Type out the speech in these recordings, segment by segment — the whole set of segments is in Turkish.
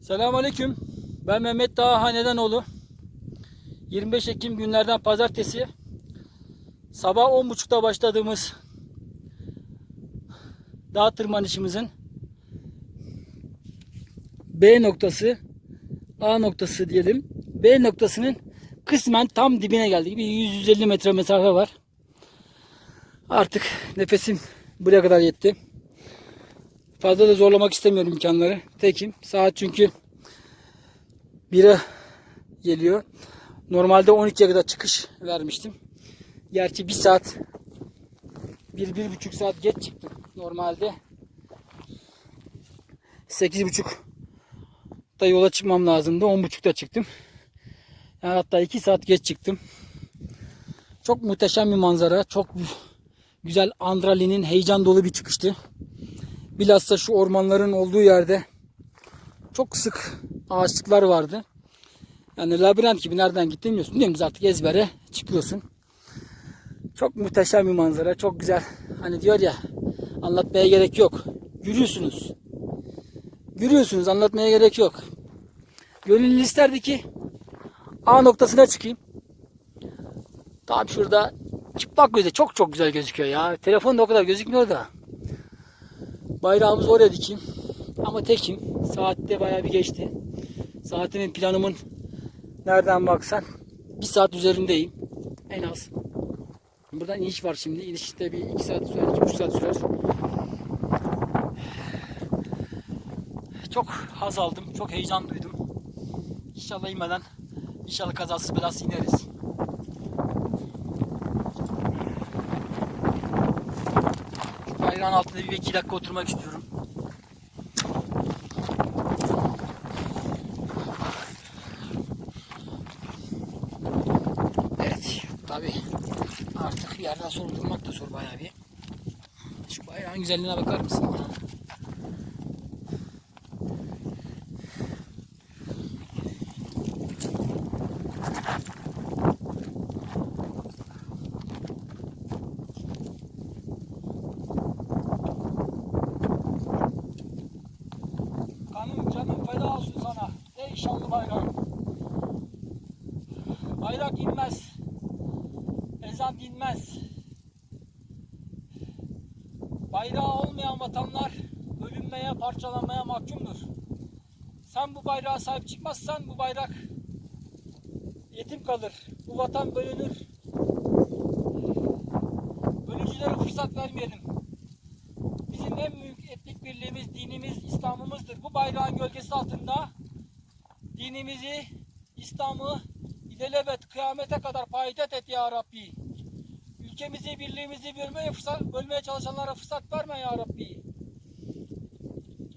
Selamünaleyküm. Ben Mehmet Dağ Hanedanoğlu. 25 Ekim günlerden pazartesi sabah 10.30'da başladığımız dağ tırmanışımızın B noktası A noktası diyelim. B noktasının kısmen tam dibine geldik. Bir 100-150 metre mesafe var. Artık nefesim buraya kadar yetti. Fazla da zorlamak istemiyorum imkanları. Tekim. Saat çünkü 1'e geliyor. Normalde 12'ye kadar çıkış vermiştim. Gerçi 1 saat 1-1,5 saat geç çıktım. Normalde 8.30 da yola çıkmam lazımdı. 10.30'da çıktım. Yani hatta 2 saat geç çıktım. Çok muhteşem bir manzara. Çok güzel Andrali'nin heyecan dolu bir çıkıştı. Bilhassa şu ormanların olduğu yerde çok sık ağaçlıklar vardı. Yani labirent gibi nereden gittiğini bilmiyorsun. Bilmiyorum artık ezbere çıkıyorsun. Çok muhteşem bir manzara. Çok güzel. Hani diyor ya anlatmaya gerek yok. Yürüyorsunuz. Yürüyorsunuz. Anlatmaya gerek yok. Gönüllü isterdi ki A noktasına çıkayım. Tam şurada çıplak gözle çok çok güzel gözüküyor ya. Telefonda o kadar gözükmüyor da. Bayrağımızı oraya dikeyim. Ama tekim. Saatte bayağı bir geçti. Saatimin planımın nereden baksan bir saat üzerindeyim. En az. Buradan iniş var şimdi. İnişte bir iki saat sürer, iki buçuk saat sürer. Çok haz aldım. Çok heyecan duydum. İnşallah inmeden inşallah kazasız belasız ineriz. Şu bayrağın altında bir iki dakika oturmak istiyorum. Evet tabi artık yerden sonra durmak da zor bayağı bir. Şu bayrağın güzelliğine bakar mısın? Kanım canım feda olsun sana. Ey şanlı bayrağım. Bayrak inmez. Ezan dinmez. Bayrağı olmayan vatanlar bölünmeye, parçalanmaya mahkumdur. Sen bu bayrağa sahip çıkmazsan bu bayrak yetim kalır. Bu vatan bölünür. Bölücülere fırsat vermeyelim. Bizim en büyük etnik birliğimiz, dinimiz, İslam'ımızdır. Bu bayrağın gölgesi altında dinimizi, İslam'ı ilelebet kıyamete kadar payitaht et ya Rabbi. Ülkemizi, birliğimizi bölmeye, fırsat, bölmeye çalışanlara fırsat verme ya Rabbi.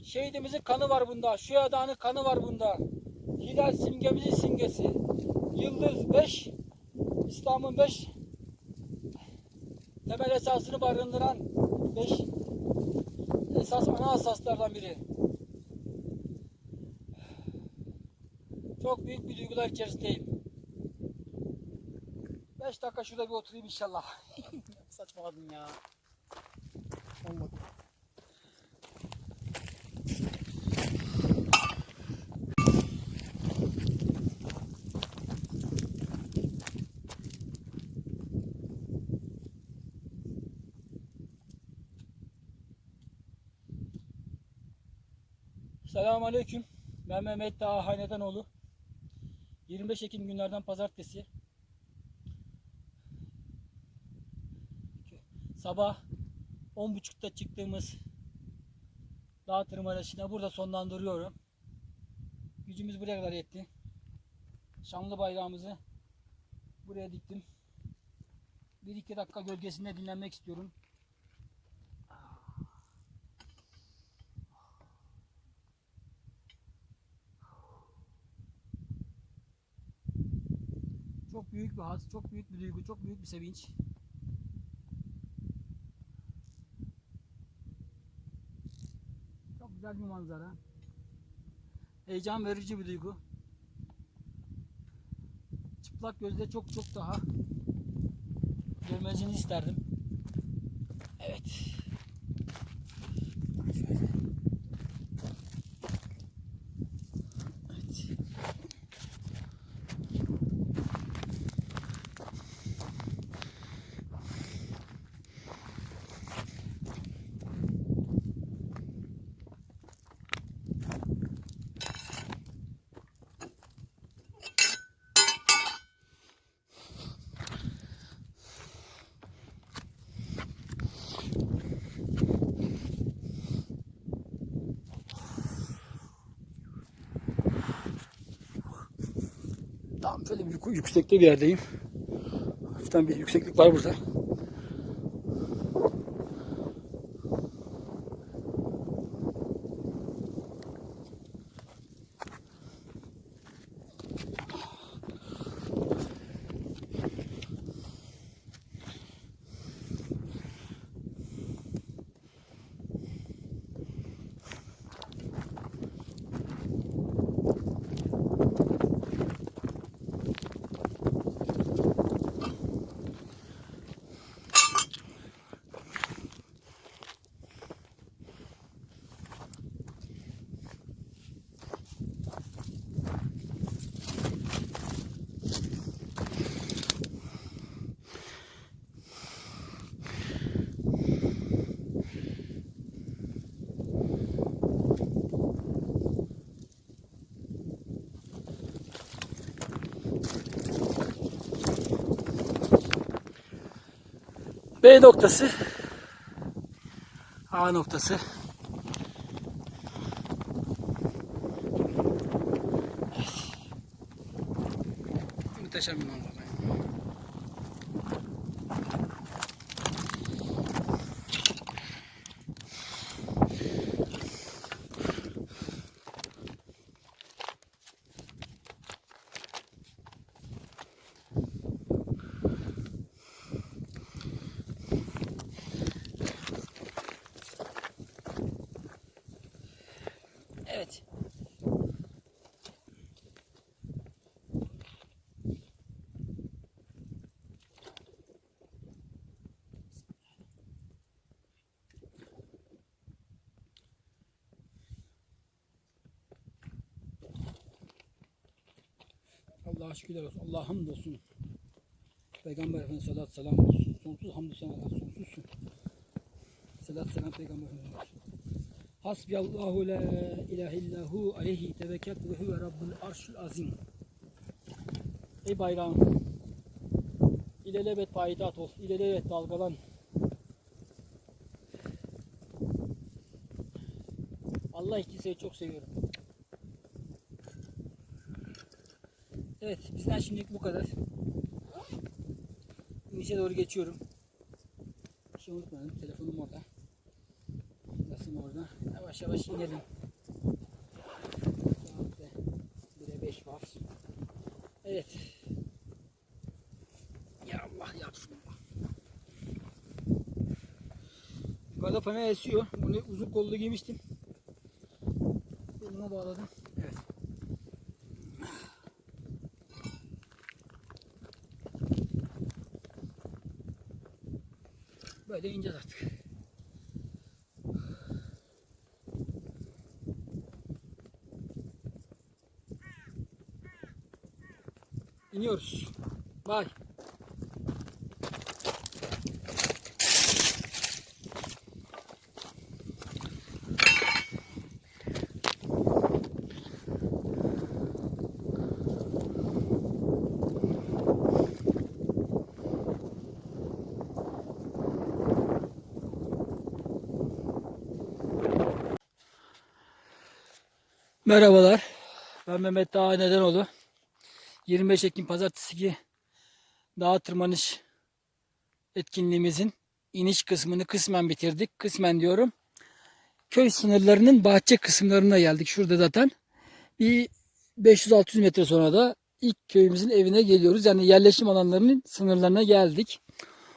Şehidimizin kanı var bunda. Şühedanın kanı var bunda. Hilal simgemizin simgesi. Yıldız 5. İslam'ın 5 temel esasını barındıran 5 esas ana esaslardan biri. Çok büyük bir duygular içerisindeyim. 5 dakika şurada bir oturayım inşallah. Saçmaladım ya. Olmadı. Selamun Aleyküm. Ben Mehmet Dağ Hanedanoğlu. 25 Ekim günlerden pazartesi. Sabah 10.30'da çıktığımız dağ tırmanışına burada sonlandırıyorum. Gücümüz buraya kadar yetti. Şanlı bayrağımızı buraya diktim. 1-2 dakika gölgesinde dinlenmek istiyorum. Çok büyük bir haz, çok büyük bir duygu, çok büyük bir sevinç. Güzel bir manzara. Heyecan verici bir duygu. Çıplak gözle çok çok daha görmenizi isterdim. Evet. Şöyle bir yük- yüksekte bir yerdeyim. Hafiften bir yükseklik var burada. B noktası. A noktası. Muhteşem bir. Allah'a şükürler olsun. Allah'a hamd olsun. Peygamber Efendimiz sallallahu selam olsun. Sonsuz hamdü senalar sonsuzsun. Selat selam Peygamber Efendimiz olsun. Hasbiyallahu la ilahe illahu aleyhi tevekkeltu ve huve rabbul arşul azim. Ey bayrağım. İlelebet payitaht ol. İlelebet dalgalan. Allah için seni çok seviyorum. Evet bizden şimdilik bu kadar. İnişe doğru geçiyorum. Bir şey unutmayalım. Telefonum orada. Nasıl orada? Yavaş yavaş inelim. Saatte 1'e 5 var. Evet. Ya Allah yapsın. Yukarıda esiyor. Bunu uzun kollu giymiştim. Belime bağladım. Böyle ineceğiz artık. İniyoruz. Bye. Merhabalar. Ben Mehmet Dağ Nedenoğlu. 25 Ekim Pazartesi dağ tırmanış etkinliğimizin iniş kısmını kısmen bitirdik. Kısmen diyorum. Köy sınırlarının bahçe kısımlarına geldik. Şurada zaten bir 500-600 metre sonra da ilk köyümüzün evine geliyoruz. Yani yerleşim alanlarının sınırlarına geldik.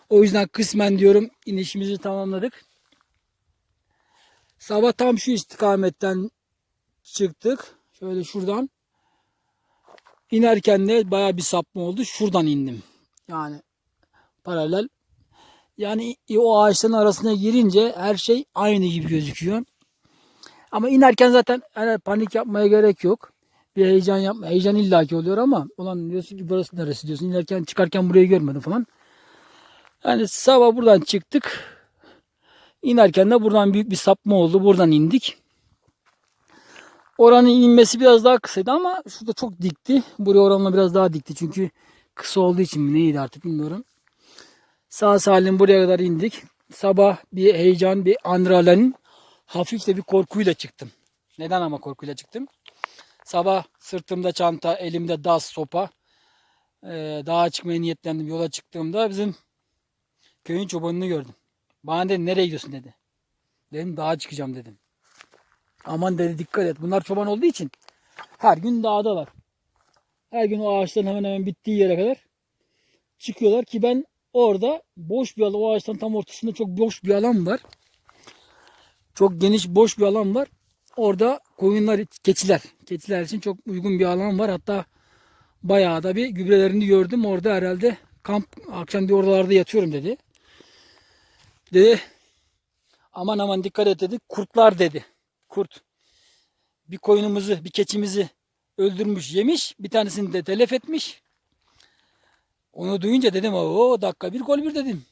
O yüzden kısmen diyorum inişimizi tamamladık. Sabah tam şu istikametten çıktık. Şöyle şuradan. İnerken de baya bir sapma oldu. Şuradan indim. Yani paralel. Yani o ağaçların arasına girince her şey aynı gibi gözüküyor. Ama inerken zaten yani panik yapmaya gerek yok. Bir heyecan yapma. Heyecan illaki oluyor ama ulan diyorsun ki burası neresi diyorsun. İnerken çıkarken burayı görmedim falan. Yani sabah buradan çıktık. İnerken de buradan büyük bir sapma oldu. Buradan indik. Oranın inmesi biraz daha kısaydı ama şurada çok dikti. Buraya oranla biraz daha dikti. Çünkü kısa olduğu için mi neydi artık bilmiyorum. Sağ salim buraya kadar indik. Sabah bir heyecan, bir adrenalin, hafif de bir korkuyla çıktım. Neden ama korkuyla çıktım? Sabah sırtımda çanta, elimde daz, sopa. Ee, dağa çıkmaya niyetlendim. Yola çıktığımda bizim köyün çobanını gördüm. Bana dedi nereye gidiyorsun dedi. Dedim dağa çıkacağım dedim. Aman dedi dikkat et. Bunlar çoban olduğu için her gün dağdalar. Her gün o ağaçların hemen hemen bittiği yere kadar çıkıyorlar ki ben orada boş bir alan, o ağaçların tam ortasında çok boş bir alan var. Çok geniş boş bir alan var. Orada koyunlar, keçiler, keçiler için çok uygun bir alan var. Hatta bayağı da bir gübrelerini gördüm. Orada herhalde kamp akşam bir oralarda yatıyorum dedi. Dedi aman aman dikkat et dedi. Kurtlar dedi. Kurt. Bir koyunumuzu, bir keçimizi öldürmüş, yemiş. Bir tanesini de telef etmiş. Onu duyunca dedim o dakika bir gol bir dedim.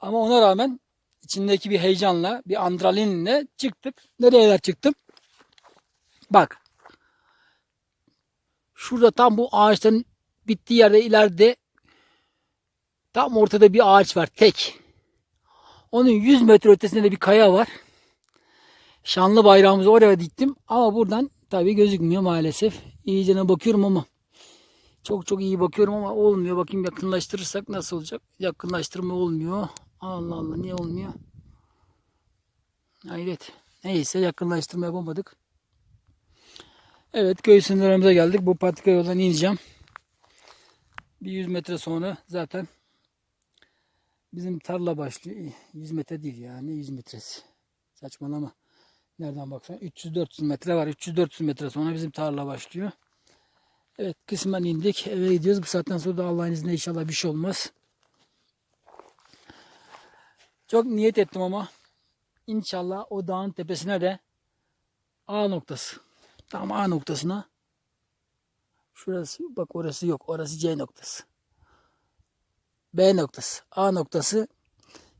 Ama ona rağmen içindeki bir heyecanla, bir adrenalinle çıktık. Nereye çıktım? Bak. Şurada tam bu ağaçların bittiği yerde ileride tam ortada bir ağaç var tek. Onun 100 metre ötesinde de bir kaya var. Şanlı bayrağımızı oraya diktim ama buradan tabii gözükmüyor maalesef. İyicene bakıyorum ama çok çok iyi bakıyorum ama olmuyor. Bakayım yakınlaştırırsak nasıl olacak? Yakınlaştırma olmuyor. Allah Allah niye olmuyor? Hayret. Neyse yakınlaştırma yapamadık. Evet köy sınırlarımıza geldik. Bu patika yoldan ineceğim. Bir 100 metre sonra zaten bizim tarla başlıyor. 100 metre değil yani 100 metresi. Saçmalama. Nereden baksan 300-400 metre var. 300-400 metre sonra bizim tarla başlıyor. Evet kısmen indik. Eve gidiyoruz. Bu saatten sonra da Allah'ın izniyle inşallah bir şey olmaz. Çok niyet ettim ama inşallah o dağın tepesine de A noktası. Tam A noktasına şurası bak orası yok. Orası C noktası. B noktası. A noktası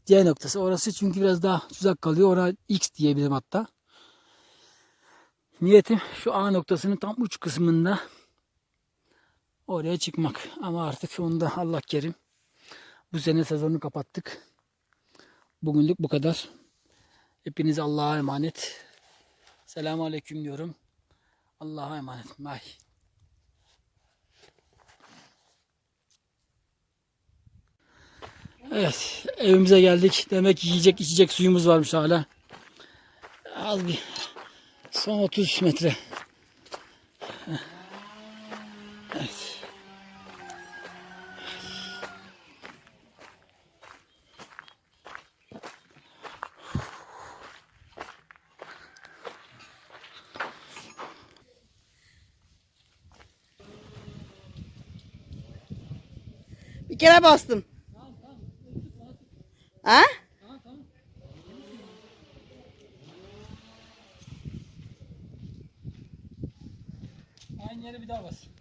C noktası. Orası çünkü biraz daha uzak kalıyor. Oraya X diyebilirim hatta. Niyetim şu A noktasının tam uç kısmında oraya çıkmak. Ama artık onu da Allah kerim. Bu sene sezonu kapattık. Bugünlük bu kadar. Hepiniz Allah'a emanet. Selamun Aleyküm diyorum. Allah'a emanet. Bye. Evet, evimize geldik. Demek yiyecek içecek suyumuz varmış hala. Az bir son 30 metre. Evet. Bir kere bastım. Bir daha.